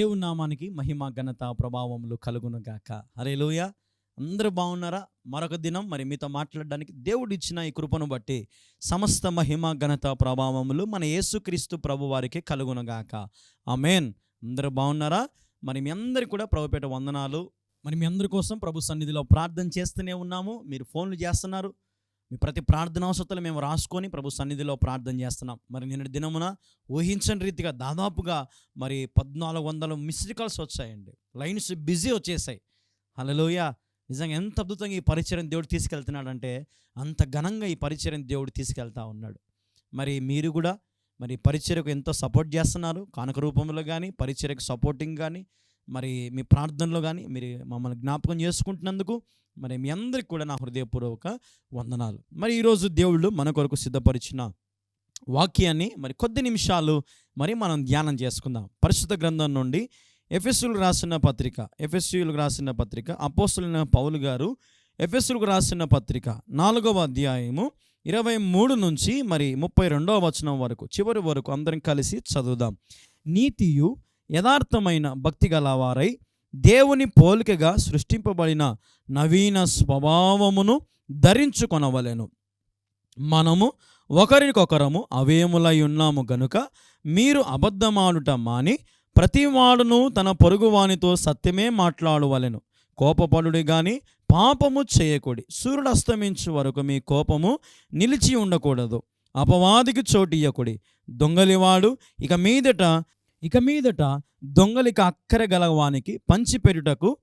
దేవుని నామానికి మహిమ ఘనత ప్రభావములు కలుగును గాక లూయ అందరూ బాగున్నారా? మరొక దినం మరి మీతో మాట్లాడడానికి దేవుడు ఇచ్చిన ఈ కృపను బట్టి సమస్త మహిమ ఘనత ప్రభావములు మన యేసుక్రీస్తు ప్రభు వారికి కలుగును గాక ఆమెన్. అందరూ బాగున్నారా? మరి మీ అందరికి కూడా ప్రభుపేట వందనాలు. మరి మీ అందరి కోసం ప్రభు సన్నిధిలో ప్రార్థన చేస్తూనే ఉన్నాము. మీరు ఫోన్లు చేస్తున్నారు. మీ ప్రతి ప్రార్థన అవసరాలు మేము రాసుకొని ప్రభు సన్నిధిలో ప్రార్థన చేస్తున్నాం. మరి నిన్నటి దినమున ఊహించని రీతిగా దాదాపుగా మరి పద్నాలుగు వందల మిస్డ్ కాల్స్ వచ్చాయండి. లైన్స్ బిజీ వచ్చేసాయి. హలోయ నిజంగా ఎంత అద్భుతంగా ఈ పరిచయం దేవుడు తీసుకెళ్తున్నాడంటే అంత ఘనంగా ఈ పరిచయం దేవుడు తీసుకెళ్తా ఉన్నాడు. మరి మీరు కూడా మరి పరిచయకు ఎంతో సపోర్ట్ చేస్తున్నారు. కానుక రూపంలో కానీ పరిచయకు సపోర్టింగ్ కానీ మరి మీ ప్రార్థనలో కానీ మీరు మమ్మల్ని జ్ఞాపకం చేసుకుంటున్నందుకు మరి మీ అందరికి కూడా నా హృదయపూర్వక వందనాలు. మరి ఈరోజు దేవుళ్ళు మన కొరకు సిద్ధపరిచిన వాక్యాన్ని మరి కొద్ది నిమిషాలు మరి మనం ధ్యానం చేసుకుందాం. పరిశుద్ధ గ్రంథం నుండి ఎఫ్ఎస్యులు రాసిన పత్రిక ఎఫ్ఎస్యులకు రాసిన పత్రిక అపోస్తులైన పౌలు గారు ఎఫ్ఎస్యులకు రాసిన పత్రిక నాలుగవ అధ్యాయము ఇరవై మూడు నుంచి మరి ముప్పై రెండవ వచనం వరకు చివరి వరకు అందరం కలిసి చదువుదాం. నీతియు యథార్థమైన భక్తి గలవారై దేవుని పోలికగా సృష్టింపబడిన నవీన స్వభావమును ధరించుకొనవలెను. మనము ఒకరికొకరము అవేములై ఉన్నాము గనుక మీరు అబద్ధమాడుట మాని ప్రతివాడును తన పొరుగువానితో సత్యమే మాట్లాడవలెను. కోపపడుడి గాని పాపము చేయకూడి. సూర్యుడు అస్తమించు వరకు మీ కోపము నిలిచి ఉండకూడదు. అపవాదికి చోటియ్యకుడి. దొంగలివాడు ఇక మీదట ఇక మీదట దొంగలికి అక్కర గలవానికి పంచిపెరుటకు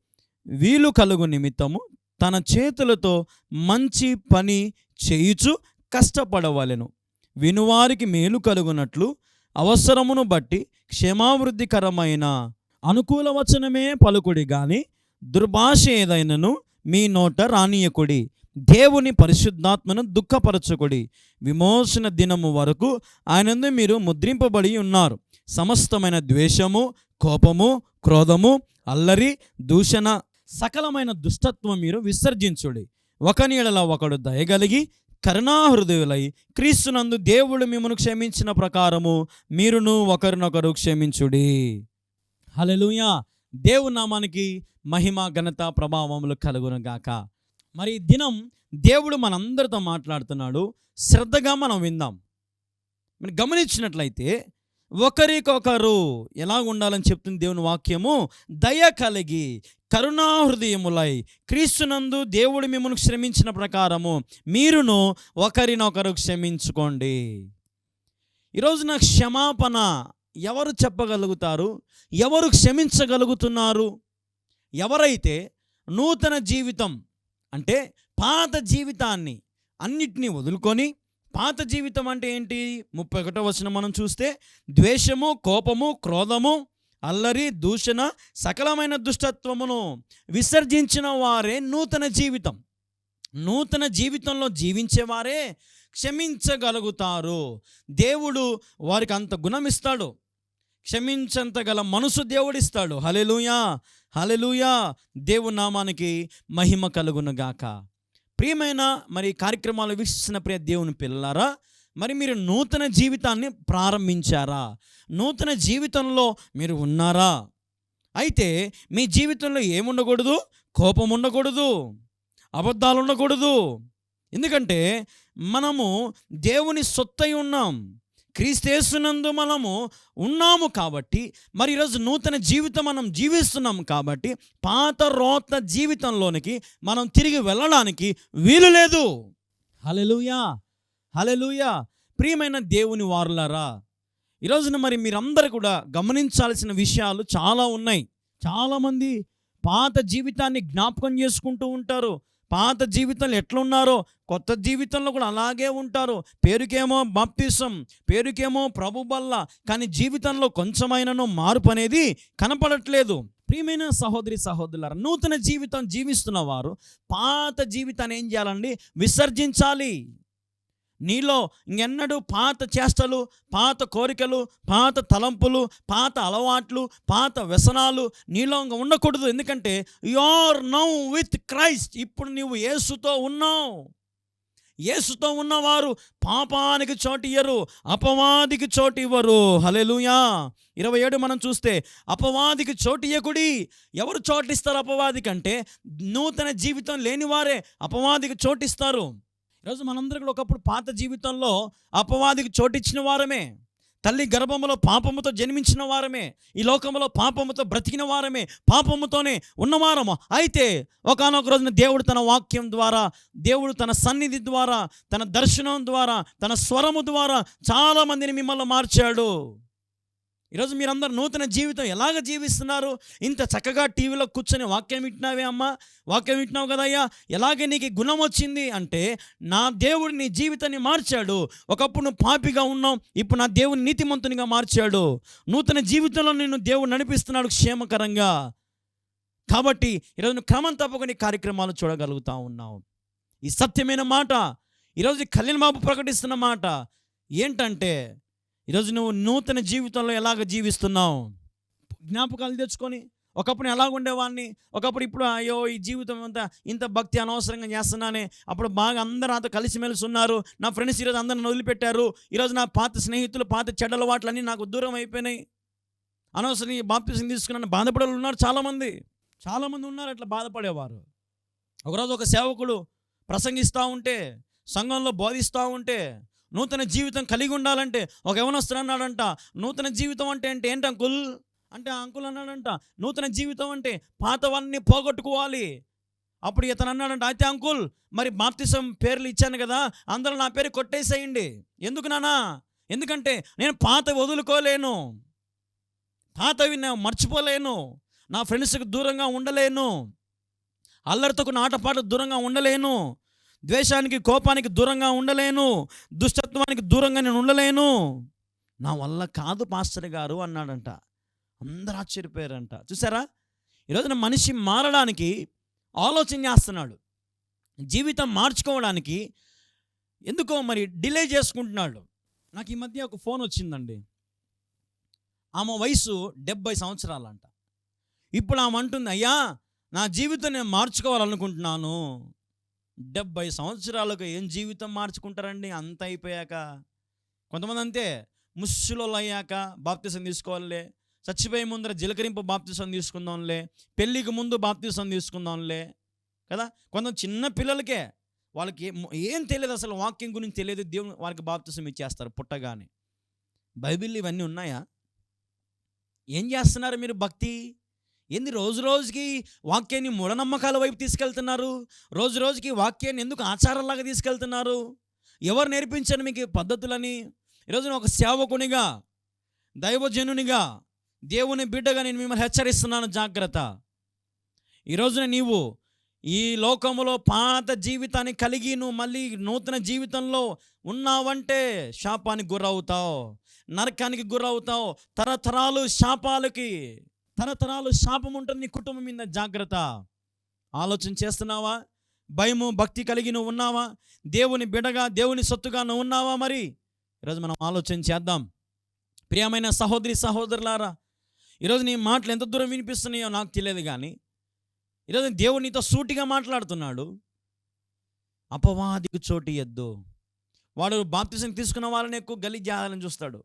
వీలు కలుగు నిమిత్తము తన చేతులతో మంచి పని చేయుచు కష్టపడవలెను. వినువారికి మేలు కలుగునట్లు అవసరమును బట్టి క్షేమావృద్ధికరమైన అనుకూలవచనమే పలుకుడి కానీ దుర్భాష ఏదైనను మీ నోట రానియకుడి. దేవుని పరిశుద్ధాత్మను దుఃఖపరచుకుడి. విమోచన దినము వరకు ఆయనందు మీరు ముద్రింపబడి ఉన్నారు. సమస్తమైన ద్వేషము కోపము క్రోధము అల్లరి దూషణ సకలమైన దుష్టత్వం మీరు విసర్జించుడి. ఒక నీడల ఒకడు దయగలిగి కరుణాహృదయులై క్రీస్తునందు దేవుడు మిమ్మను క్షమించిన ప్రకారము మీరును ఒకరినొకరు క్షమించుడి. హల్లెలూయా! దేవు నామానికి మహిమ ఘనత ప్రభావములు కలుగును గాక. మరి దినం దేవుడు మనందరితో మాట్లాడుతున్నాడు. శ్రద్ధగా మనం విందాం. మీరు గమనించినట్లయితే ఒకరికొకరు ఎలా ఉండాలని చెప్తుంది దేవుని వాక్యము? దయ కలిగి కరుణాహృదయములై క్రీస్తునందు దేవుడు మిమ్మల్ని క్షమించిన ప్రకారము మీరును ఒకరినొకరు క్షమించుకోండి. ఈరోజున క్షమాపణ ఎవరు చెప్పగలుగుతారు? ఎవరు క్షమించగలుగుతున్నారు? ఎవరైతే నూతన జీవితం అంటే పాత జీవితాన్ని అన్నిటినీ వదులుకొని పాత జీవితం అంటే ఏంటి? ముప్పై ఒకటో వచనం మనం చూస్తే ద్వేషము కోపము క్రోధము అల్లరి దూషణ సకలమైన దుష్టత్వమును విసర్జించిన వారే నూతన జీవితం. నూతన జీవితంలో జీవించేవారే క్షమించగలుగుతారు. దేవుడు వారికి అంత గుణమిస్తాడు క్షమించంతగల మనసు దేవుడిస్తాడు. హలెలుయా హలెలుయా దేవు నామానికి మహిమ కలుగునుగాక ప్రియమైన మరి కార్యక్రమాలు వీక్షిస్తున్న ప్రియ దేవుని పిల్లలారా మరి మీరు నూతన జీవితాన్ని ప్రారంభించారా? నూతన జీవితంలో మీరు ఉన్నారా? అయితే మీ జీవితంలో ఏముండకూడదు? కోపం ఉండకూడదు. అబద్ధాలు ఉండకూడదు ఎందుకంటే మనము దేవుని సొత్తై ఉన్నాం. క్రీస్తేసునందు మనము ఉన్నాము కాబట్టి మరి ఈరోజు నూతన జీవితం మనం జీవిస్తున్నాం కాబట్టి పాత రోత జీవితంలోనికి మనం తిరిగి వెళ్ళడానికి వీలు లేదు. హలెలుయా హలెలుయా ప్రియమైన దేవుని వారులారా ఈరోజున మరి మీరందరూ కూడా గమనించాల్సిన విషయాలు చాలా ఉన్నాయి. చాలామంది పాత జీవితాన్ని జ్ఞాపకం చేసుకుంటూ ఉంటారు. పాత జీవితంలో ఎట్లున్నారో కొత్త జీవితంలో కూడా అలాగే ఉంటారు. పేరుకేమో బాప్తిసం పేరుకేమో ప్రభు బల్ల కానీ జీవితంలో కొంచెమైనను మార్పు అనేది కనపడట్లేదు. ప్రియమైన సహోదరి సహోదరులారు నూతన జీవితం జీవిస్తున్న వారు పాత జీవితాన్ని ఏం చేయాలండి? విసర్జించాలి. నీలో ఇంకెన్నడూ పాత చేష్టలు పాత కోరికలు పాత తలంపులు పాత అలవాట్లు పాత వ్యసనాలు నీలో ఇంకా ఉండకూడదు. ఎందుకంటే you are now with Christ. ఇప్పుడు నీవు యేసుతో ఉన్నావు. యేసుతో ఉన్నవారు పాపానికి చోటు ఇయ్యరు అపవాదికి చోటు ఇవ్వరు. హలెలుయా ఇరవై ఏడు మనం చూస్తే అపవాదికి చోటు ఇయ్యకుడి. ఎవరు చోటిస్తారు అపవాదికి అంటే నూతన జీవితం లేనివారే అపవాదికి చోటిస్తారు. ఈరోజు మనందరికీ కూడా ఒకప్పుడు పాత జీవితంలో అపవాదికి చోటిచ్చిన వారమే. తల్లి గర్భములో పాపముతో జన్మించిన వారమే. ఈ లోకములో పాపముతో బ్రతికిన వారమే. పాపముతోనే ఉన్నవారము. అయితే ఒకనొక రోజున దేవుడు తన వాక్యం ద్వారా దేవుడు తన సన్నిధి ద్వారా తన దర్శనం ద్వారా తన స్వరము ద్వారా చాలా మందిని మిమ్మల్ని మార్చాడు. ఈరోజు మీరందరూ నూతన జీవితం ఎలాగ జీవిస్తున్నారు? ఇంత చక్కగా టీవీలో కూర్చొని వాక్యం వింటున్నావే అమ్మా? వాక్యం వింటున్నావు కదయ్యా ఎలాగే నీకు గుణం వచ్చింది అంటే నా దేవుడు నీ జీవితాన్ని మార్చాడు. ఒకప్పుడు నువ్వు పాపిగా ఉన్నావు ఇప్పుడు నా దేవుని నీతిమంతునిగా మార్చాడు. నూతన జీవితంలో నిన్ను దేవుడు నడిపిస్తున్నాడు క్షేమకరంగా. కాబట్టి ఈరోజు నువ్వు క్రమం తప్పకుండా కార్యక్రమాలు చూడగలుగుతా ఉన్నావు. ఈ సత్యమైన మాట ఈరోజు కళ్యాణ్ బాబు ప్రకటిస్తున్న మాట ఏంటంటే ఈరోజు నువ్వు నూతన జీవితంలో ఎలాగ జీవిస్తున్నావు? జ్ఞాపకాలు తెచ్చుకొని ఒకప్పుడు ఎలాగ ఉండేవాడిని? ఒకప్పుడు ఇప్పుడు అయ్యో ఈ జీవితం అంతా ఇంత భక్తి అనవసరంగా చేస్తున్నానే. అప్పుడు బాగా అందరూ నాతో కలిసిమెలిసి ఉన్నారు. నా ఫ్రెండ్స్ ఈరోజు అందరిని వదిలిపెట్టారు. ఈరోజు నా పాత స్నేహితులు పాత చెడ్డల అన్నీ నాకు దూరం అయిపోయినాయి. అనవసరం బాప్తిసం తీసుకున్నాను. బాధపడే ఉన్నారు చాలామంది. చాలామంది ఉన్నారు అట్లా బాధపడేవారు. ఒకరోజు ఒక సేవకుడు ప్రసంగిస్తూ ఉంటే సంఘంలో బోధిస్తూ ఉంటే నూతన జీవితం కలిగి ఉండాలంటే ఒక యవనస్తుడు అన్నాడంట నూతన జీవితం అంటే అంటే ఏంటి అంకుల్? అంటే ఆ అంకుల్ అన్నాడంట నూతన జీవితం అంటే పాతవన్నీ పోగొట్టుకోవాలి. అప్పుడు ఇతను అన్నాడంట అయితే అంకుల్ మరి బాప్తిసం పేర్లు ఇచ్చాను కదా అందరూ నా పేరు కొట్టేసేయండి. ఎందుకు నానా ఎందుకంటే నేను పాత వదులుకోలేను పాతవి నేను మర్చిపోలేను నా ఫ్రెండ్స్కి దూరంగా ఉండలేను అల్లరితో నాటపాట దూరంగా ఉండలేను ద్వేషానికి కోపానికి దూరంగా ఉండలేను. దుష్టత్వానికి దూరంగా నేను ఉండలేను. నా వల్ల కాదు పాస్టర్ గారు అన్నాడంట. అందరూ ఆశ్చర్యపోయారంట. చూసారా? ఈరోజున మనిషి మారడానికి ఆలోచన చేస్తున్నాడు. జీవితం మార్చుకోవడానికి ఎందుకో మరి డిలే చేసుకుంటున్నాడు. నాకు ఈ మధ్య ఒక ఫోన్ వచ్చిందండి. ఆమె వయసు డెబ్బై సంవత్సరాలంట. ఇప్పుడు ఆమె అంటుంది అయ్యా నా జీవితం నేను మార్చుకోవాలనుకుంటున్నాను. డెబ్బై సంవత్సరాలకు ఏం జీవితం మార్చుకుంటారండి? అంత అయిపోయాక. కొంతమంది అంతే ముస్సులోళ్ళు అయ్యాక బాప్తిసం తీసుకోవాలే చచ్చిపోయే ముందర జీలకరింపు బాప్తిసం తీసుకుందాంలే. పెళ్ళికి ముందు బాప్తిసం తీసుకుందాంలే. కదా? కొంత చిన్న పిల్లలకే వాళ్ళకి ఏం- తెలియదు అసలు వాక్యం గురించి తెలియదు. దేవుని వాళ్ళకి బాప్తిసం ఇచ్చేస్తారు పుట్టగానే. బైబిల్ ఇవన్నీ ఉన్నాయా? ఏం చేస్తున్నారు మీరు భక్తి? ఏంది రోజు రోజుకి వాక్యాన్ని మూఢనమ్మకాల వైపు తీసుకెళ్తున్నారు? రోజు రోజుకి వాక్యాన్ని ఎందుకు ఆచారంలాగా తీసుకెళ్తున్నారు? ఎవరు నేర్పించారు మీకు పద్ధతులని? ఈరోజు నేను ఒక సేవకునిగా దైవజనునిగా దేవుని బిడ్డగా నేను మిమ్మల్ని హెచ్చరిస్తున్నాను జాగ్రత్త. ఈరోజున నీవు ఈ లోకంలో పాత జీవితాన్ని కలిగి నువ్వు మళ్ళీ నూతన జీవితంలో ఉన్నావంటే శాపానికి గురవుతావు నరకానికి గురవుతావు తరతరాలు శాపాలకి తరతరాలు శాపం ఉంటుంది నీ కుటుంబం మీద జాగ్రత్త. ఆలోచన చేస్తున్నావా? భయము భక్తి కలిగి నువ్వు ఉన్నావా? దేవుని బిడగా దేవుని సొత్తుగా నువ్వు ఉన్నావా మరి? ఈరోజు మనం ఆలోచన చేద్దాం. ప్రియమైన సహోదరి సహోదరులారా ఈరోజు నీ మాటలు ఎంత దూరం వినిపిస్తున్నాయో నాకు తెలియదు కానీ ఈరోజు దేవుడు నీతో సూటిగా మాట్లాడుతున్నాడు. అపవాదికి చోటు ఇయ్యద్దు వాడు బాప్తిసం తీసుకున్న వాళ్ళని ఎక్కువ గలీజ్ చేయాలని చూస్తాడు.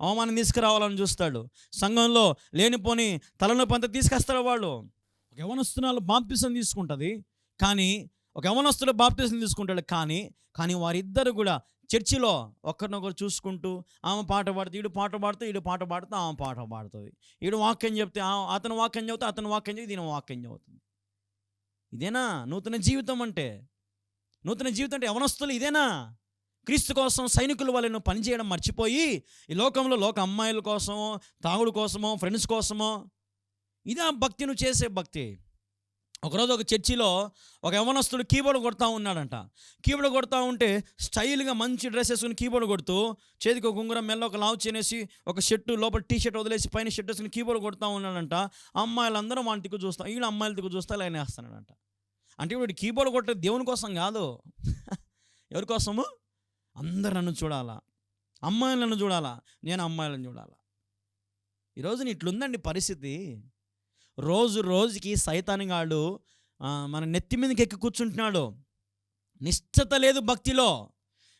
అవమానం తీసుకురావాలని చూస్తాడు. సంఘంలో లేనిపోని తలనొప్పి అంతా తీసుకొస్తారు వాళ్ళు. ఒక యవనస్తునాలు బాప్తిసం తీసుకుంటుంది. కానీ ఒక యవనస్తుడు బాప్తిసం తీసుకుంటాడు కానీ కానీ వారిద్దరు కూడా చర్చిలో ఒకరినొకరు చూసుకుంటూ ఆమె పాట పాడుతూ ఈడు పాట పాడుతూ ఈడు పాట పాడుతూ ఆమె పాట పాడుతుంది. ఈడు వాక్యం చెప్తే అతను వాక్యం చెబితే అతను వాక్యం చెబితే దీని వాక్యం చెబుతుంది. ఇదేనా? నూతన జీవితం అంటే. నూతన జీవితం అంటే యవనస్తులు ఇదేనా? క్రీస్తు కోసం సైనికుల వల్ల నువ్వు పనిచేయడం మర్చిపోయి ఈ లోకంలో లోక అమ్మాయిల కోసమో తాగుడు కోసమో ఫ్రెండ్స్ కోసమో ఇదే భక్తి నువ్వు చేసే భక్తి. ఒకరోజు ఒక చర్చిలో ఒక యవనస్తుడు కీబోర్డ్ కొడతా ఉన్నాడంట. కీబోర్డ్ కొడతా ఉంటే స్టైల్గా మంచి డ్రెస్ వేసుకుని కీబోర్డ్ కొడుతూ చేతికి ఒక ఉంగరం మెల్ల ఒక లావు చేనేసి ఒక షర్టు లోపల టీ షర్ట్ వదిలేసి పైన షర్ట్ వేసుకుని కీబోర్డ్ కొడతా ఉన్నాడంట. అమ్మాయిలందరూ వాని దిక్కు చూస్తాం వీళ్ళు అమ్మాయిల దిక్కు చూస్తా లైన్ వేస్తున్నాడంట. అంటే ఇప్పుడు కీబోర్డ్ కొట్టే దేవుని కోసం కాదు. ఎవరి కోసము? అందరు నన్ను చూడాలా? అమ్మాయిలను చూడాలా? నేను అమ్మాయిలను చూడాలా? ఈరోజు ఇట్లుందండి పరిస్థితి. రోజు రోజుకి సైతానిగాడు మన నెత్తి మీదకి ఎక్కి కూర్చుంటున్నాడు. నిశ్చత లేదు భక్తిలో.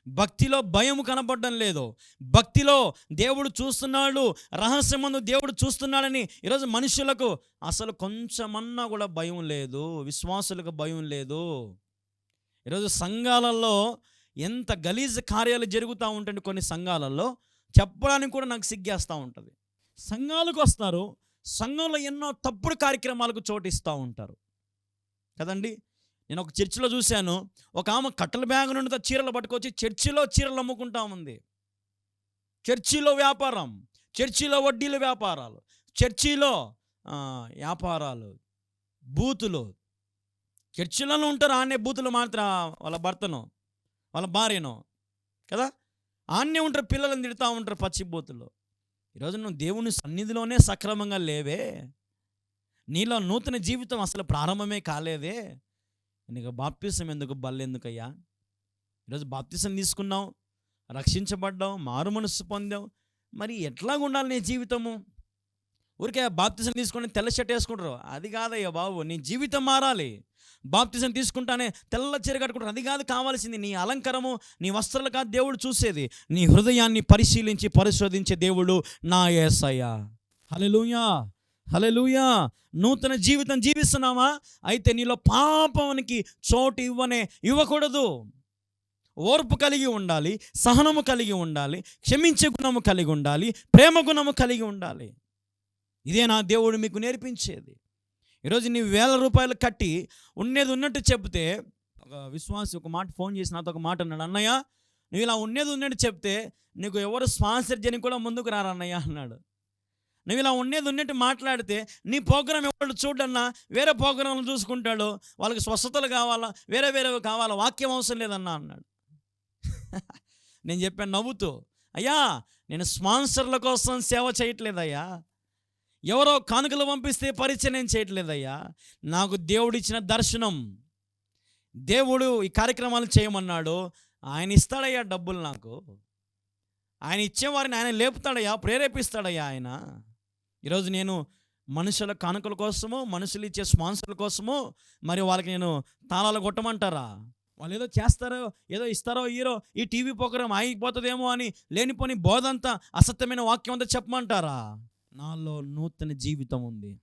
భక్తిలో భయం కనపడడం లేదు. భక్తిలో దేవుడు చూస్తున్నాడు రహస్యమందు దేవుడు చూస్తున్నాడని ఈరోజు మనుషులకు అసలు కొంచెమన్నా కూడా భయం లేదు. విశ్వాసులకు భయం లేదు. ఈరోజు సంఘాలలో ఎంత గలీజ్ కార్యాలు జరుగుతూ ఉంటుంది కొన్ని సంఘాలలో చెప్పడానికి కూడా నాకు సిగ్గేస్తూ ఉంటుంది. సంఘాలకు వస్తారు సంఘంలో ఎన్నో తప్పుడు కార్యక్రమాలకు చోటిస్తూ ఉంటారు. కదండి? నేను ఒక చర్చిలో చూశాను ఒక ఆమె కట్టల బ్యాగ్ నుండి చీరలు పట్టుకొచ్చి చర్చిలో చీరలు అమ్ముకుంటా ఉంది. చర్చిలో వ్యాపారం చర్చిలో వడ్డీల వ్యాపారాలు చర్చిలో వ్యాపారాలు బూతులు. చర్చిలలో ఉంటారు ఆనే బూతులు మాత్రం వాళ్ళ భర్తను. వాళ్ళ భార్యను కదా? ఆన్నే ఉంటారు పిల్లలను తిడతా ఉంటారు పచ్చి ఈరోజు నువ్వు దేవుని సన్నిధిలోనే సక్రమంగా లేవే. నీలో నూతన జీవితం అసలు ప్రారంభమే కాలేదే. నీకు బాప్తిసం ఎందుకు? బల్లెందుకయ్యా ఈరోజు బాప్తిసం తీసుకున్నావు రక్షించబడ్డావు మారు మనస్సు పొందావు. మరి ఎట్లా ఉండాలి నీ జీవితము? ఊరికే బాప్తిసం తీసుకొని తెల్ల షర్ట్ వేసుకుంటారు. అది కాదయ్యా బాబు నీ జీవితం మారాలి. బాప్తిజం తీసుకుంటానే తెల్ల చీర కట్టుకుంటారు. అది కాదు కావాల్సింది నీ అలంకరము నీ వస్త్రాలు కాదు దేవుడు చూసేది. నీ హృదయాన్ని పరిశీలించి పరిశోధించే దేవుడు నా ఏసయ్య. హలెలుయా హలెలుయా నూతన జీవితం జీవిస్తున్నావా? అయితే నీలో పాపానికి చోటు ఇవ్వనే ఇవ్వకూడదు. ఓర్పు కలిగి ఉండాలి సహనము కలిగి ఉండాలి క్షమించే గుణము కలిగి ఉండాలి ప్రేమ గుణము కలిగి ఉండాలి. ఇదే నా దేవుడు మీకు నేర్పించేది. ఈరోజు నీ వేల రూపాయలు కట్టి ఉండేది ఉన్నట్టు చెప్తే ఒక విశ్వాసి ఒక మాట ఫోన్ చేసి నాతో ఒక మాట అన్నాడు అన్నయ్య నువ్వు ఇలా ఉండేది ఉన్నట్టు చెప్తే నీకు ఎవరు స్పాన్సర్ చేయని కూడా ముందుకు రారన్నయ్య అన్నాడు. నువ్వు ఇలా ఉండేది ఉన్నట్టు మాట్లాడితే నీ ప్రోగ్రాం ఎవరు చూడన్నా వేరే ప్రోగ్రాంలు చూసుకుంటాడు వాళ్ళకి స్వస్థతలు కావాలా వేరే వేరేవి కావాలా వాక్యం అవసరం లేదన్నా అన్నాడు. నేను చెప్పాను నవ్వుతూ అయ్యా నేను స్పాన్సర్ల కోసం సేవ చేయట్లేదయ్యా ఎవరో కానుకలు పంపిస్తే పరిచయం నేను చేయట్లేదయ్యా. నాకు దేవుడిచ్చిన దర్శనం. దేవుడు ఈ కార్యక్రమాలు చేయమన్నాడు. ఆయన ఇస్తాడయ్యా డబ్బులు నాకు. ఆయన ఇచ్చేవారిని ఆయన లేపుతాడయ్యా ప్రేరేపిస్తాడయ్యా ఆయన. ఈరోజు నేను మనుషుల కానుకల కోసము మనుషులు ఇచ్చే స్పాన్సర్ల కోసము మరి వాళ్ళకి నేను తాళాలు కొట్టమంటారా? వాళ్ళు ఏదో చేస్తారో ఏదో ఇస్తారో హీరో ఈ టీవీ ప్రోగ్రాం ఆగిపోతుందేమో అని లేనిపోని బోధంతా అసత్యమైన వాక్యం అంతా చెప్పమంటారా? నాలో నూతన జీవితం ఉంది.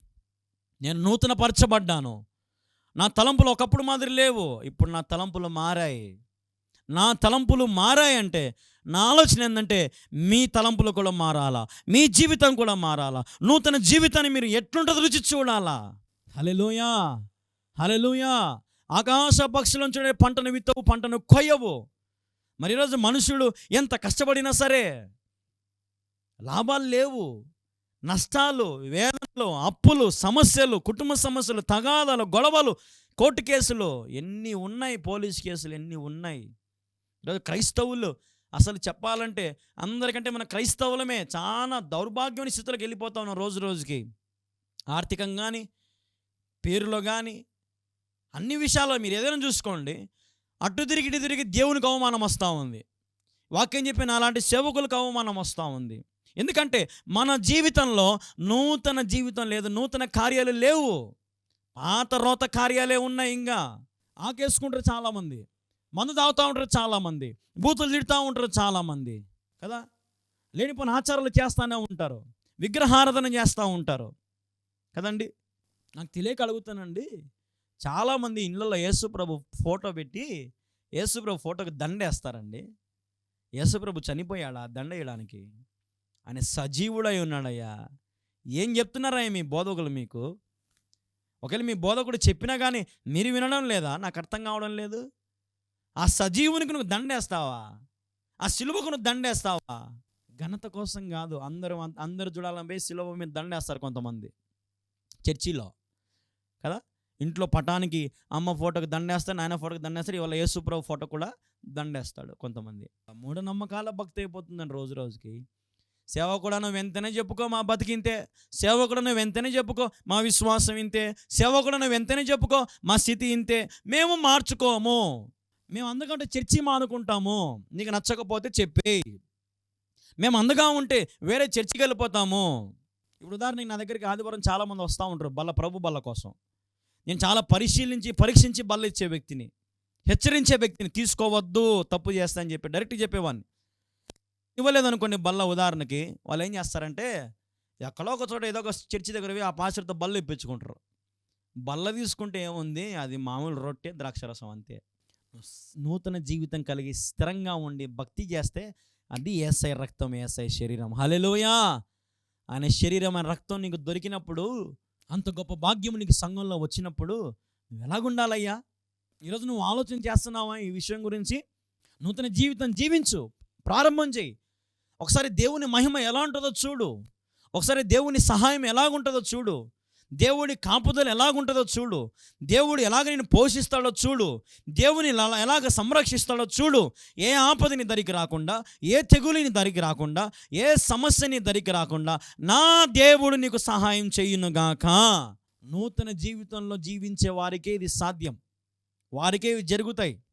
నేను నూతన పరచబడ్డాను నా తలంపులు ఒకప్పుడు మాదిరి లేవు. ఇప్పుడు నా తలంపులు మారాయి. నా తలంపులు మారాయంటే నా ఆలోచన ఏంటంటే మీ తలంపులు కూడా మారాలా. మీ జీవితం కూడా మారాలా. నూతన జీవితాన్ని మీరు ఎట్లుంటుంది రుచి చూడాలా. హలెలుయా హలెలుయా ఆకాశ పక్షులను చూడే పంటను విత్తవు పంటను కొయ్యవు. మరి ఈరోజు మనుషుడు ఎంత కష్టపడినా సరే లాభాలు లేవు. నష్టాలు వేదనలు అప్పులు సమస్యలు కుటుంబ సమస్యలు తగాదాలు గొడవలు కోర్టు కేసులు ఎన్ని ఉన్నాయి? పోలీస్ కేసులు ఎన్ని ఉన్నాయి? ఈరోజు క్రైస్తవులు అసలు చెప్పాలంటే అందరికంటే మన క్రైస్తవులమే చాలా దౌర్భాగ్యమైన స్థితిలోకి వెళ్ళిపోతా ఉన్నాం రోజు రోజుకి. ఆర్థికంగా కానీ పేరులో కానీ అన్ని విషయాల్లో మీరు ఏదైనా చూసుకోండి అటు తిరిగి ఇటు తిరిగి దేవునికి అవమానం వస్తూ ఉంది. వాక్యం చెప్పిన అలాంటి సేవకులకు అవమానం వస్తూ ఉంది. ఎందుకంటే మన జీవితంలో నూతన జీవితం లేదు నూతన కార్యాలు లేవు. పాత రోత కార్యాలే ఉన్నాయి ఇంకా. ఆకేసుకుంటారు చాలామంది. మందు తాగుతూ ఉంటారు చాలామంది. బూతులు తిడుతూ ఉంటారు చాలామంది. కదా? లేనిపోయిన ఆచారాలు చేస్తూనే ఉంటారు. విగ్రహారాధన చేస్తూ ఉంటారు. కదండి? నాకు తెలియక అడుగుతానండి. చాలామంది ఇళ్ళల్లో యేసుప్రభు ఫోటో పెట్టి యేసుప్రభు ఫోటోకి దండేస్తారండి యేసుప్రభు చనిపోయాడా? దండ వేయడానికి. ఆయన సజీవుడై ఉన్నాడయ్యా. ఏం చెప్తున్నారయ్యా మీ బోధకులు మీకు? ఒకవేళ మీ బోధకుడు చెప్పినా కానీ మీరు వినడం లేదా? నాకు అర్థం కావడం లేదు. ఆ సజీవునికి నువ్వు దండేస్తావా? ఆ సిలువకు నువ్వు దండేస్తావా? ఘనత కోసం కాదు అందరూ అందరూ చూడాలని పోయి సిలువ మీద దండేస్తారు కొంతమంది. చర్చిలో. కదా? ఇంట్లో పటానికి అమ్మ ఫోటోకి దండేస్తాడు నాయన ఫోటోకి దండేస్తాడు ఇవాళ యేసుప్రభు ఫోటో కూడా దండేస్తాడు కొంతమంది. మూఢనమ్మకాల భక్తి అయిపోతుందండి రోజు రోజుకి. సేవకుడు నువ్వు వెంటనే చెప్పుకో మా బతికింతే. సేవకుడు నువ్వు వెంటనే చెప్పుకో మా విశ్వాసం ఇంతే. సేవకుడు నువ్వు వెంటనే చెప్పుకో మా స్థితి ఇంతే. మేము మార్చుకోము. మేము అందుకంటే చర్చి మానుకుంటాము. నీకు నచ్చకపోతే చెప్పేయి. మేము అందగా ఉంటే వేరే చర్చికి వెళ్ళిపోతాము. ఇప్పుడు ఉదాహరణకి నా దగ్గరికి ఆదివారం చాలామంది వస్తూ ఉంటారు బల్ల ప్రభు బల్ల కోసం. నేను చాలా పరిశీలించి పరీక్షించి బల్ల ఇచ్చే వ్యక్తిని హెచ్చరించే వ్యక్తిని తీసుకోవద్దు తప్పు చేస్తా అని చెప్పి డైరెక్ట్ చెప్పేవాడిని. ఇవ్వలేదనుకోండి బల్ల ఉదాహరణకి వాళ్ళు ఏం చేస్తారంటే ఎక్కడో ఒక చోట ఏదో ఒక చర్చి దగ్గర ఆ పాస్టర్తో బల్ల ఇప్పించుకుంటారు. బల్ల తీసుకుంటే ఏముంది? అది మామూలు రొట్టె ద్రాక్షరసం అంతే. నూతన జీవితం కలిగి స్థిరంగా ఉండి భక్తి చేస్తే అది ఏసై రక్తం ఏసై శరీరం. హలెలోయా ఆయన శరీరం ఆయన రక్తం నీకు దొరికినప్పుడు అంత గొప్ప భాగ్యం నీకు సంఘంలో వచ్చినప్పుడు నువ్వు ఎలాగుండాలయ్యా? ఈరోజు నువ్వు ఆలోచన చేస్తున్నావా ఈ విషయం గురించి? నూతన జీవితం జీవించు. ప్రారంభం చేయి ఒకసారి దేవుని మహిమ ఎలా ఉంటుందో చూడు. ఒకసారి దేవుని సహాయం ఎలాగుంటుందో చూడు. దేవుడి కాపుదలు ఎలాగుంటుందో చూడు. దేవుడు ఎలాగ నేను పోషిస్తాడో చూడు. దేవుని ఎలాగ సంరక్షిస్తాడో చూడు. ఏ ఆపదని దరికి రాకుండా ఏ తెగులిని దరికి రాకుండా ఏ సమస్యని దరికి రాకుండా నా దేవుడు నీకు సహాయం చేయునుగాక నూతన జీవితంలో జీవించే వారికే ఇది సాధ్యం. వారికే ఇవి జరుగుతాయి.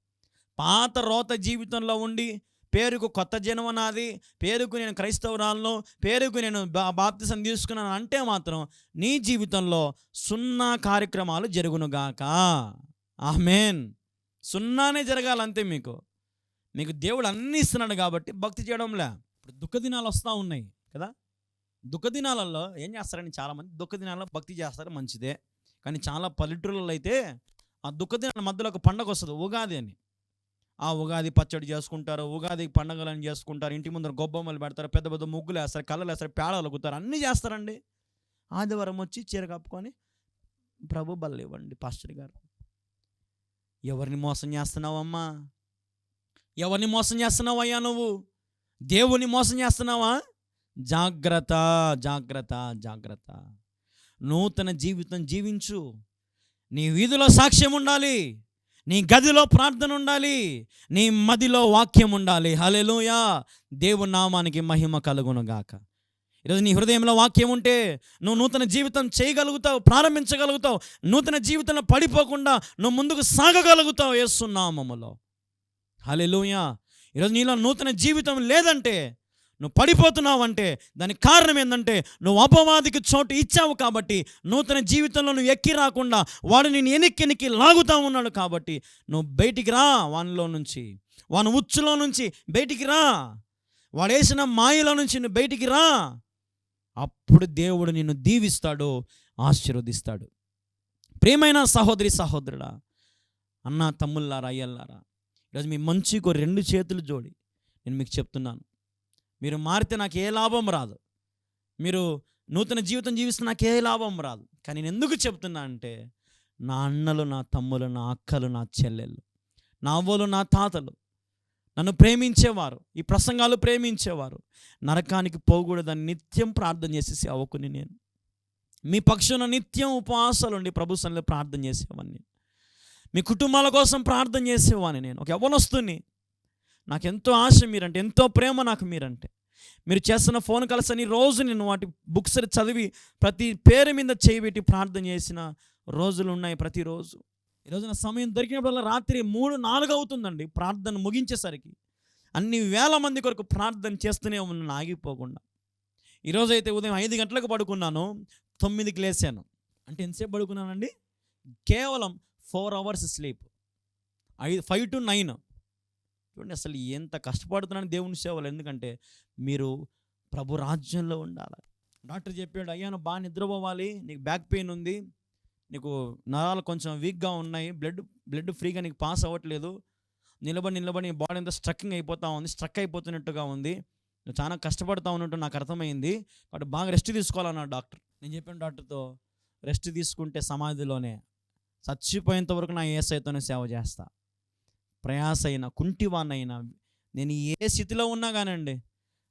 పాత రోత జీవితంలో ఉండి పేరుకు కొత్త జన్మ నాది పేరుకు నేను క్రైస్తవురాలను పేరుకు నేను బా- బాప్తిసం తీసుకున్నాను అంటే మాత్రం నీ జీవితంలో సున్నా కార్యక్రమాలు జరుగునుగాక. ఆమెన్. సున్నానే జరగాలంతే మీకు. మీకు దేవుడు అన్నీ ఇస్తున్నాడు కాబట్టి భక్తి చేయడంలే. ఇప్పుడు దుఃఖ దినాలు వస్తూ ఉన్నాయి కదా? దుఃఖ దినాలలో ఏం చేస్తారని చాలామంది? దుఃఖ దినాల్లో భక్తి చేస్తారు మంచిదే. కానీ చాలా పల్లెటూళ్ళలో అయితే ఆ దుఃఖ దినాల మధ్యలో ఒక పండగ వస్తుంది ఉగాది అని. ఆ ఉగాది పచ్చడి చేసుకుంటారు ఉగాది పండగలను చేసుకుంటారు ఇంటి ముందర గొబ్బమ్మలు పెడతారు పెద్ద పెద్ద ముగ్గులు వేస్తారు కళ్ళలు వేస్తారు పేడలు అలుగుతారు అన్నీ చేస్తారండి. ఆదివారం వచ్చి చీర కప్పుకొని ప్రభు బల్ల ఇవ్వండి పాస్టర్ గారు. ఎవరిని మోసం చేస్తున్నావమ్మా? ఎవరిని మోసం చేస్తున్నావు అయ్యా నువ్వు? దేవుని మోసం చేస్తున్నావా? జాగ్రత్త జాగ్రత్త జాగ్రత్త. నూతన జీవితం జీవించు. నీ వీధిలో సాక్ష్యం ఉండాలి. నీ గదిలో ప్రార్థన ఉండాలి నీ మదిలో వాక్యం ఉండాలి. హలెలుయా దేవుని నామానికి మహిమ కలుగునుగాక ఈరోజు నీ హృదయంలో వాక్యం ఉంటే నువ్వు నూతన జీవితం చేయగలుగుతావు ప్రారంభించగలుగుతావు. నూతన జీవితంలో పడిపోకుండా నువ్వు ముందుకు సాగగలుగుతావు ఏసునామములో హలెలుయా ఈరోజు నీలో నూతన జీవితం లేదంటే నువ్వు పడిపోతున్నావు అంటే దానికి కారణం ఏంటంటే నువ్వు అపవాదికి చోటు ఇచ్చావు కాబట్టి నూతన జీవితంలో నువ్వు ఎక్కి రాకుండా వాడు నేను ఎనిక్కి ఎనిక్కి లాగుతా ఉన్నాడు కాబట్టి నువ్వు బయటికి రా వానిలో నుంచి. వాని ఉచ్చులో నుంచి బయటికి రా. వాడేసిన మాయలో నుంచి నువ్వు బయటికి రా. అప్పుడు దేవుడు నిన్ను దీవిస్తాడు ఆశీర్వదిస్తాడు. ప్రేమైన సహోదరి సహోదరుడా అన్న తమ్ముళ్ళారా అయ్యల్లారా ఈరోజు మీ మంచికో రెండు చేతులు జోడి నేను మీకు చెప్తున్నాను. మీరు మారితే నాకు ఏ లాభం రాదు. మీరు నూతన జీవితం జీవిస్తే నాకు ఏ లాభం రాదు. కానీ నేను ఎందుకు చెప్తున్నా అంటే నా అన్నలు నా తమ్ములు నా అక్కలు నా చెల్లెళ్ళు నా అవ్వలు నా తాతలు నన్ను ప్రేమించేవారు ఈ ప్రసంగాలు ప్రేమించేవారు నరకానికి పోకూడదని నిత్యం ప్రార్థన చేసే సేవకుని నేను. మీ పక్షున నిత్యం ఉపవాసాలు ఉండి ప్రభు ప్రార్థన చేసేవాడిని. మీ కుటుంబాల కోసం ప్రార్థన చేసేవాడిని నేను. ఒక యవ్వనస్తుని నాకు ఎంతో ఆశ మీరంటే ఎంతో ప్రేమ నాకు మీరంటే. మీరు చేస్తున్న ఫోన్ కాల్స్ అని రోజు నేను వాటి బుక్స్ చదివి ప్రతి పేరు మీద చేయబెట్టి ప్రార్థన చేసిన రోజులు ఉన్నాయి ప్రతిరోజు. ఈరోజు నా సమయం దొరికినప్పుడల్లా రాత్రి మూడు నాలుగు అవుతుందండి ప్రార్థన ముగించేసరికి. అన్ని వేల మంది కొరకు ప్రార్థన చేస్తూనే ఉన్నాను ఆగిపోకుండా. ఈరోజు అయితే ఉదయం ఐదు గంటలకు పడుకున్నాను తొమ్మిదికి లేచాను. అంటే ఎంతసేపు పడుకున్నానండి? కేవలం ఫోర్ అవర్స్ స్లీప్ ఐదు ఫైవ్ టు నైన్ చూడండి అసలు ఎంత కష్టపడుతున్నాను దేవుని సేవలు. ఎందుకంటే మీరు ప్రభు రాజ్యంలో ఉండాలి. డాక్టర్ చెప్పాడు అయ్యా నువ్వు బాగా నిద్రపోవాలి నీకు బ్యాక్ పెయిన్ ఉంది నీకు నరాలు కొంచెం వీక్గా ఉన్నాయి బ్లడ్ బ్లడ్ ఫ్రీగా నీకు పాస్ అవ్వట్లేదు నిలబడి నిలబడి బాడీ అంతా స్ట్రక్కింగ్ అయిపోతా ఉంది స్ట్రక్ అయిపోతున్నట్టుగా ఉంది నువ్వు చాలా కష్టపడతా ఉన్నట్టు నాకు అర్థమైంది కాబట్టి బాగా రెస్ట్ తీసుకోవాలన్నాడు డాక్టర్. నేను చెప్పాను డాక్టర్తో రెస్ట్ తీసుకుంటే సమాధిలోనే చచ్చిపోయేంత వరకు నా ఏసైతోనే సేవ చేస్తా. ప్రయాస అయినా కుంటివానైనా నేను ఏ స్థితిలో ఉన్నా కానండి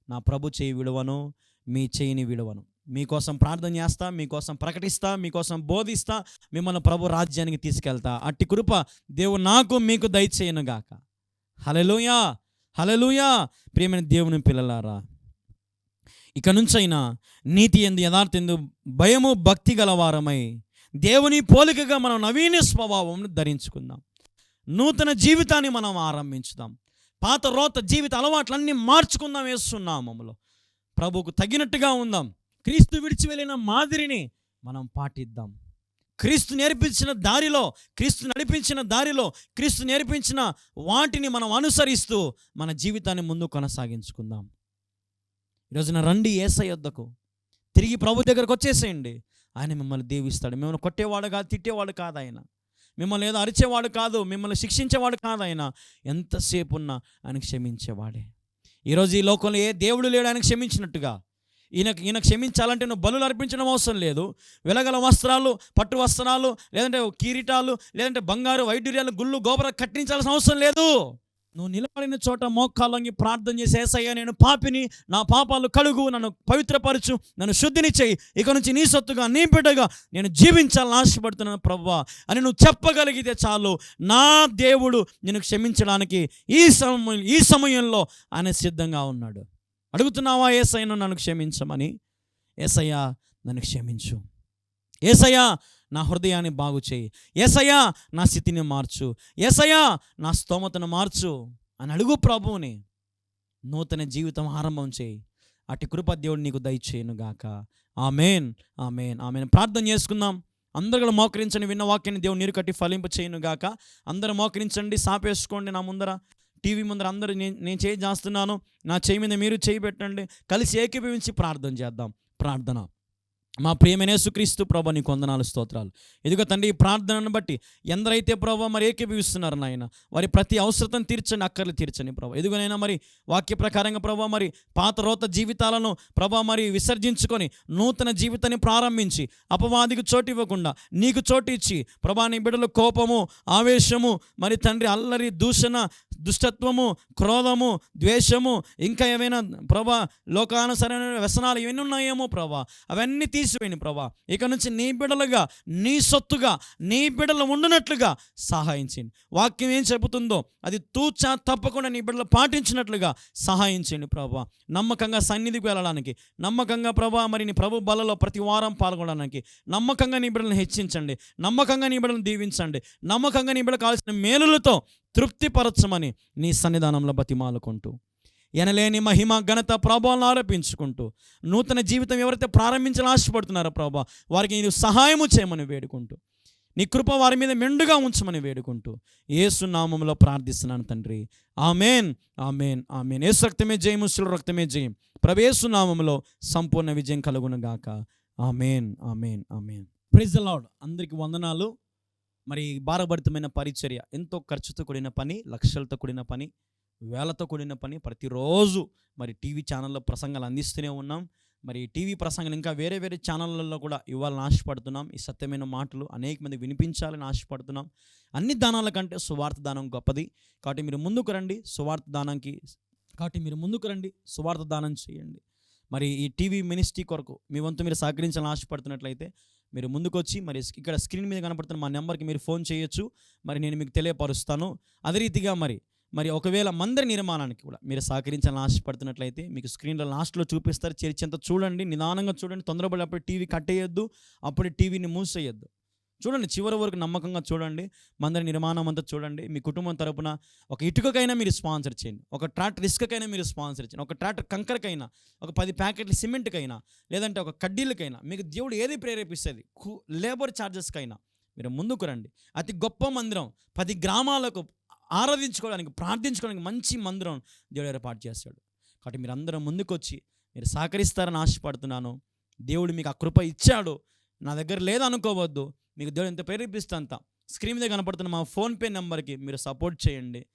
నా ప్రభు చేయి విడవను మీ చేయిని విడవను. మీకోసం ప్రార్థన చేస్తా మీకోసం ప్రకటిస్తా మీకోసం బోధిస్తా మిమ్మల్ని ప్రభు రాజ్యానికి తీసుకెళ్తా. అట్టి కృప దేవుడు నాకు మీకు దయచేయను గాక. హలలుయా హలెలుయా ప్రియమైన దేవుని పిల్లలారా ఇక నుంచైనా నీతి ఎందు యథార్థ ఎందు భయము భక్తి గలవారమై దేవుని పోలికగా మనం నవీన స్వభావం ధరించుకుందాం. నూతన జీవితాన్ని మనం ఆరంభించుదాం. పాత రోత జీవిత అలవాట్లన్నీ మార్చుకుందాం వేస్తున్నామములో ప్రభుకు తగినట్టుగా ఉందాం. క్రీస్తు విడిచి వెళ్ళిన మాదిరిని మనం పాటిద్దాం. క్రీస్తు నేర్పించిన దారిలో క్రీస్తు నడిపించిన దారిలో క్రీస్తు నేర్పించిన వాటిని మనం అనుసరిస్తూ మన జీవితాన్ని ముందు కొనసాగించుకుందాం. ఈరోజున రండి ఏసై వద్దకు తిరిగి ప్రభు దగ్గరకు వచ్చేసేయండి. ఆయన మిమ్మల్ని దీవిస్తాడు. మిమ్మల్ని కొట్టేవాడు కాదు తిట్టేవాడు కాదు ఆయన. మిమ్మల్ని ఏదో అరిచేవాడు కాదు మిమ్మల్ని శిక్షించేవాడు కాదు ఆయన. ఎంతసేపు ఉన్నా ఆయన క్షమించేవాడే. ఈరోజు ఈ లోకంలో ఏ దేవుడు లేడు ఆయన క్షమించినట్టుగా. ఈయనకు ఈయన క్షమించాలంటే నువ్వు బలులు అర్పించడం అవసరం లేదు. వెలగల వస్త్రాలు పట్టు వస్త్రాలు లేదంటే కిరీటాలు లేదంటే బంగారు వైడూర్యాలు గుళ్ళు గోపుర కట్టించాల్సిన అవసరం లేదు. నువ్వు నిలబడిన చోట మోకాలంగి ప్రార్థన చేసి ఏసయ్యా నేను పాపిని నా పాపాలు కడుగు నన్ను పవిత్రపరచు నన్ను శుద్ధిని చేయి. ఇక నుంచి నీ సొత్తుగా నీ బిడ్డగా నేను జీవించాలని ఆశపడుతున్నాను ప్రవ్వా అని నువ్వు చెప్పగలిగితే చాలు. నా దేవుడు నేను క్షమించడానికి ఈ సమయం ఈ సమయంలో ఆయన సిద్ధంగా ఉన్నాడు. అడుగుతున్నావా ఏసయ్యను నన్ను క్షమించమని? ఏసయ్యా నన్ను క్షమించు. ఏసయ్యా నా హృదయాన్ని బాగు చేయి. ఏసయ్యా నా స్థితిని మార్చు. ఏసయ్యా నా స్తోమతను మార్చు అని అడుగు ప్రభువుని. నూతన జీవితం ఆరంభం చేయి. అటు కృప దేవుడు నీకు దయచేయనుగాక ఆమెన్ ఆమెన్ ఆమెన్. ప్రార్థన చేసుకుందాం. అందరూ కూడా మోకరించండి విన్న వాక్యాన్ని దేవుడు నీరు కట్టి ఫలింపు చేయను గాక అందరూ మోకరించండి సాపేసుకోండి నా ముందర. టీవీ ముందర అందరూ నేను నేను చేయి చేస్తున్నాను నా చేయి మీద మీరు చేయి పెట్టండి. కలిసి ఏకీభవించి ప్రార్థన చేద్దాం. ప్రార్థన. మా ప్రియమైన యేసుక్రీస్తు ప్రభా నీకు వందనాలు స్తోత్రాలు. ఎందుకో తండ్రి ఈ ప్రార్థనను బట్టి ఎందరైతే ప్రభా మరి ఏకీభవిస్తున్నారు నాయన వారి ప్రతి అవసరతను తీర్చండి అక్కర్లు తీర్చండి ప్రభా. ఎదుగునైనా మరి వాక్య ప్రకారంగా ప్రభా మరి పాత రోత జీవితాలను ప్రభా మరి విసర్జించుకొని నూతన జీవితాన్ని ప్రారంభించి అపవాదికి చోటు ఇవ్వకుండా నీకు చోటు ఇచ్చి ప్రభా నీ బిడ్డలు కోపము ఆవేశము మరి తండ్రి అల్లరి దూషణ దుష్టత్వము క్రోధము ద్వేషము ఇంకా ఏమైనా ప్రభా లోకానుసరమైన వ్యసనాలు ఇవన్నీ ఉన్నాయేమో ప్రభా అవన్నీ తీసి తీసివేయండి ప్రభా. ఇక నుంచి నీ బిడలుగా నీ సొత్తుగా నీ బిడలు ఉండునట్లుగా సహాయం చేయండి వాక్యం ఏం చెబుతుందో అది తూచా తప్పకుండా నీ బిడ్డలు పాటించినట్లుగా సహాయం చేయండి ప్రభా. నమ్మకంగా సన్నిధికి వెళ్ళడానికి నమ్మకంగా ప్రభా మరి నీ ప్రభు బలలో ప్రతి వారం పాల్గొనడానికి నమ్మకంగా నీ బిడ్డలను హెచ్చించండి నమ్మకంగా నీ బిడ్డలను దీవించండి నమ్మకంగా నీ బిడ్డ కావాల్సిన మేలులతో తృప్తిపరచమని నీ సన్నిధానంలో బతిమాలుకుంటూ. ఎనలేని మహిమ ఘనత ప్రభావాలను ఆరోపించుకుంటూ నూతన జీవితం ఎవరైతే ప్రారంభించాలని ఆశపడుతున్నారో ప్రభా వారికి నీవు సహాయము చేయమని వేడుకుంటూ నీ కృప వారి మీద మెండుగా ఉంచమని వేడుకుంటూ ఏసు నామంలో ప్రార్థిస్తున్నాను తండ్రి. Amen amen amen. ఏసు రక్తమే జయం ముసులు రక్తమే జయం. ప్రభేసు నామంలో సంపూర్ణ విజయం కలుగునుగాక amen amen amen. Praise Lord అందరికి వందనాలు. మరి భారభరితమైన పరిచర్య ఎంతో ఖర్చుతో కూడిన పని లక్షలతో కూడిన పని. వేలతో కూడిన పని. ప్రతిరోజు మరి టీవీ ఛానల్లో ప్రసంగాలు అందిస్తూనే ఉన్నాం. మరి టీవీ ప్రసంగాలు ఇంకా వేరే వేరే ఛానళ్ళల్లో కూడా ఇవ్వాలని ఆశపడుతున్నాం. ఈ సత్యమైన మాటలు అనేక మంది వినిపించాలని ఆశపడుతున్నాం. అన్ని దానాల కంటే సువార్త దానం గొప్పది. కాబట్టి మీరు ముందుకు రండి. సువార్త దానానికి కాబట్టి మీరు ముందుకు రండి. సువార్త దానం చేయండి. మరి ఈ టీవీ మినిస్ట్రీ కొరకు మీ వంతు మీరు సహకరించాలని ఆశపడుతున్నట్లయితే మీరు ముందుకొచ్చి మరి ఇక్కడ స్క్రీన్ మీద కనపడుతున్న మా నెంబర్కి మీరు ఫోన్ చేయొచ్చు. మరి నేను మీకు తెలియపరుస్తాను. అదే రీతిగా మరి మరి ఒకవేళ మందిర నిర్మాణానికి కూడా మీరు సహకరించాలని ఆశపడుతున్నట్లయితే మీకు స్క్రీన్లో లాస్ట్లో చూపిస్తారు. చర్చ అంతా చూడండి నిదానంగా చూడండి. తొందరపడి అప్పుడు టీవీ కట్టేయొద్దు. అప్పుడు టీవీని మూసేయొద్దు. చూడండి చివరి వరకు నమ్మకంగా చూడండి. మందిర నిర్మాణం అంతా చూడండి. మీ కుటుంబం తరపున ఒక ఇటుకకైనా మీరు స్పాన్సర్ చేయండి. ఒక ట్రాక్టర్ ఇసుకకైనా మీరు స్పాన్సర్ చేయండి. ఒక ట్రాక్టర్ కంకరకైనా ఒక పది ప్యాకెట్ల సిమెంట్కైనా లేదంటే ఒక కడ్డీలకైనా మీకు దేవుడు ఏది ప్రేరేపిస్తుంది? లేబర్ ఛార్జెస్కైనా మీరు ముందుకు రండి. అతి గొప్ప మందిరం పది గ్రామాలకు ఆరాధించుకోవడానికి ప్రార్థించుకోవడానికి మంచి మందిరం దేవుడు ఏర్పాటు చేస్తాడు. కాబట్టి మీరు అందరం ముందుకొచ్చి మీరు సహకరిస్తారని ఆశపడుతున్నాను. దేవుడు మీకు ఆ కృప ఇచ్చాడు. నా దగ్గర లేదనుకోవద్దు. మీకు దేవుడు ఎంత ప్రేరేపిస్తే అంత. స్క్రీన్ మీద కనపడుతున్న మా ఫోన్పే నెంబర్కి మీరు సపోర్ట్ చేయండి.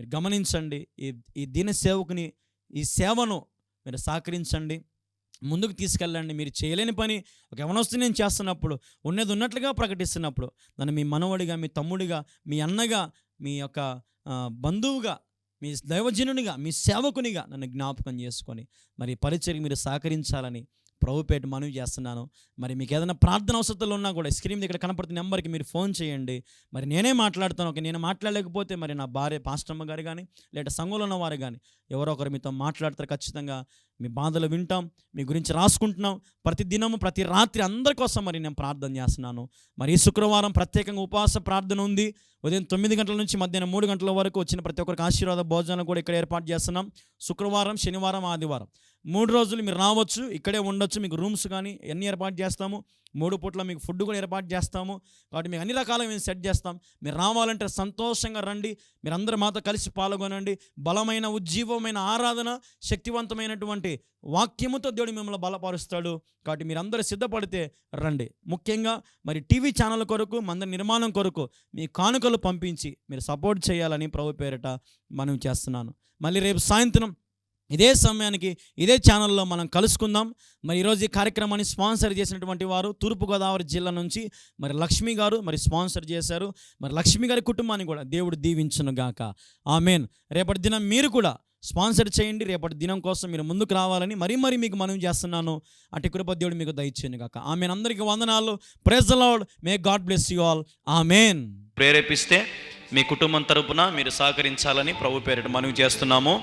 మీరు గమనించండి. ఈ ఈ దీన సేవకుని ఈ సేవను మీరు సహకరించండి. ముందుకు తీసుకెళ్ళండి. మీరు చేయలేని పని ఒక ఎవనొస్తే నేను చేస్తున్నప్పుడు ఉన్నది ఉన్నట్లుగా ప్రకటిస్తున్నప్పుడు దాన్ని మీ మనవడిగా మీ తమ్ముడిగా మీ అన్నగా మీ యొక్క బంధువుగా మీ దైవజనునిగా మీ సేవకునిగా నన్ను జ్ఞాపకం చేసుకొని మరి పరిచయం మీరు సహకరించాలని ప్రభుపేట మనవి చేస్తున్నాను. మరి మీకు ఏదైనా ప్రార్థన అవసరాలు ఉన్నా కూడా స్క్రీన్ మీద ఇక్కడ కనపడుతున్న నెంబర్కి మీరు ఫోన్ చేయండి. మరి నేనే మాట్లాడుతాను. ఒక నేను మాట్లాడలేకపోతే మరి నా భార్య పాస్టమ్మ గారు కానీ లేదా సంఘంలో ఉన్న వారు కానీ ఎవరో ఒకరు మీతో మాట్లాడతారు ఖచ్చితంగా. మీ బాధలు వింటాం మీ గురించి రాసుకుంటున్నాం. ప్రతి దినము ప్రతి రాత్రి అందరి కోసం మరి నేను ప్రార్థన చేస్తున్నాను. మరి ఈ శుక్రవారం ప్రత్యేకంగా ఉపవాస ప్రార్థన ఉంది. ఉదయం తొమ్మిది గంటల నుంచి మధ్యాహ్నం మూడు గంటల వరకు వచ్చిన ప్రతి ఒక్కరికి ఆశీర్వాద భోజనాలు కూడా ఇక్కడ ఏర్పాటు చేస్తున్నాం. శుక్రవారం శనివారం ఆదివారం. మూడు రోజులు మీరు రావచ్చు ఇక్కడే ఉండొచ్చు మీకు రూమ్స్ కానీ అన్నీ ఏర్పాటు చేస్తాము మూడు పూట్ల మీకు ఫుడ్ కూడా ఏర్పాటు చేస్తాము. కాబట్టి మీకు అన్ని రకాలుగా మేము సెట్ చేస్తాం. మీరు రావాలంటే సంతోషంగా రండి. మీరు అందరూ మాతో కలిసి పాల్గొనండి. బలమైన ఉజ్జీవమైన ఆరాధన శక్తివంతమైనటువంటి వాక్యముతో దేవుడు మిమ్మల్ని బలపరుస్తాడు. కాబట్టి మీరందరూ సిద్ధపడితే రండి. ముఖ్యంగా మరి టీవీ ఛానల్ కొరకు మంద నిర్మాణం కొరకు మీ కానుకలు పంపించి మీరు సపోర్ట్ చేయాలని ప్రభు పేరిట మనం చేస్తున్నాను. మళ్ళీ రేపు సాయంత్రం ఇదే సమయానికి ఇదే ఛానల్లో మనం కలుసుకుందాం. మరి ఈరోజు ఈ కార్యక్రమాన్ని స్పాన్సర్ చేసినటువంటి వారు తూర్పుగోదావరి జిల్లా నుంచి మరి లక్ష్మి గారు మరి స్పాన్సర్ చేశారు. మరి లక్ష్మి గారి కుటుంబాన్ని కూడా దేవుడు దీవించునుగాక ఆమెన్. రేపటి దినం మీరు కూడా స్పాన్సర్ చేయండి. రేపటి దినం కోసం మీరు ముందుకు రావాలని మరీ మరీ మీకు మనం చేస్తున్నాను. అటు కృప దేవుడు మీకు దయచేయను కాక ఆమెన్. అందరికీ వందనాలు. Praise Lord may God bless you all amen. ప్రేరేపిస్తే మీ కుటుంబం తరపున మీరు సహకరించాలని ప్రభు పేరిట మనవి చేస్తున్నాము.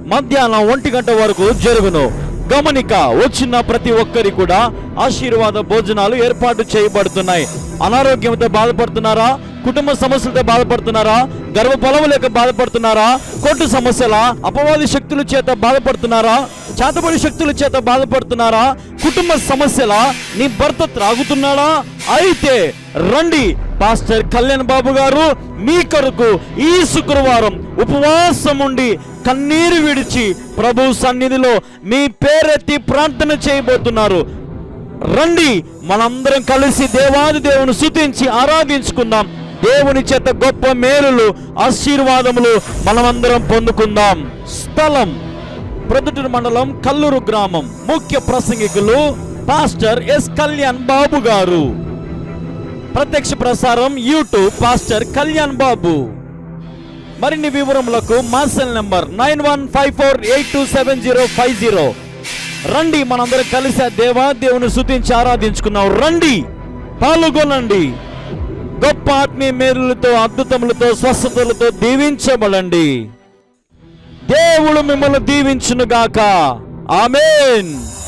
మధ్యాహ్నం ఒంటి గంట వరకు జరుగును. గమనిక వచ్చిన ప్రతి ఒక్కరి కూడా ఆశీర్వాద భోజనాలు ఏర్పాటు చేయబడుతున్నాయి. అనారోగ్యంతో బాధపడుతున్నారా? కుటుంబ సమస్యలతో బాధపడుతున్నారా? గర్భఫలము లేక బాధపడుతున్నారా? కొట్టు సమస్యల అపవాది శక్తుల చేత బాధపడుతున్నారా? చేతబడి శక్తుల చేత బాధపడుతున్నారా? కుటుంబ సమస్యల నీ భర్త త్రాగుతున్నాడా? అయితే రండి పాస్టర్ కళ్యాణ్ బాబు గారు మీ కొరకు ఈ శుక్రవారం ఉపవాసం ఉండి కన్నీరు విడిచి ప్రభు సన్నిధిలో మీ పేరెత్తి ప్రార్థన చేయబోతున్నారు. రండి మనందరం కలిసి దేవాది దేవుని స్తుతించి ఆరాధించుకుందాం. దేవుని చేత గొప్ప మేలులు ఆశీర్వాదములు మనమందరం పొందుకుందాం. స్థలం ప్రొద్దుటూరు మండలం కల్లూరు గ్రామం. ముఖ్య ప్రసంగికులు పాస్టర్ ఎస్ కళ్యాణ్ బాబు గారు. ప్రత్యక్ష ప్రసారం యూట్యూబ్ పాస్టర్ కళ్యాణ్ బాబు. మరిన్ని వివరములకు మా cell number nine one five four eight two seven zero five zero. రండి మనందరం కలిసి దేవా దేవుని శుతించి ఆరాధించుకున్నాం రండి పాల్గొనండి. గొప్ప ఆత్మీయ మేలులతో అద్భుతములతో స్వస్థతలతో దీవించబడండి. దేవుడు మిమ్మల్ని దీవించునుగాక. ఆమెన్.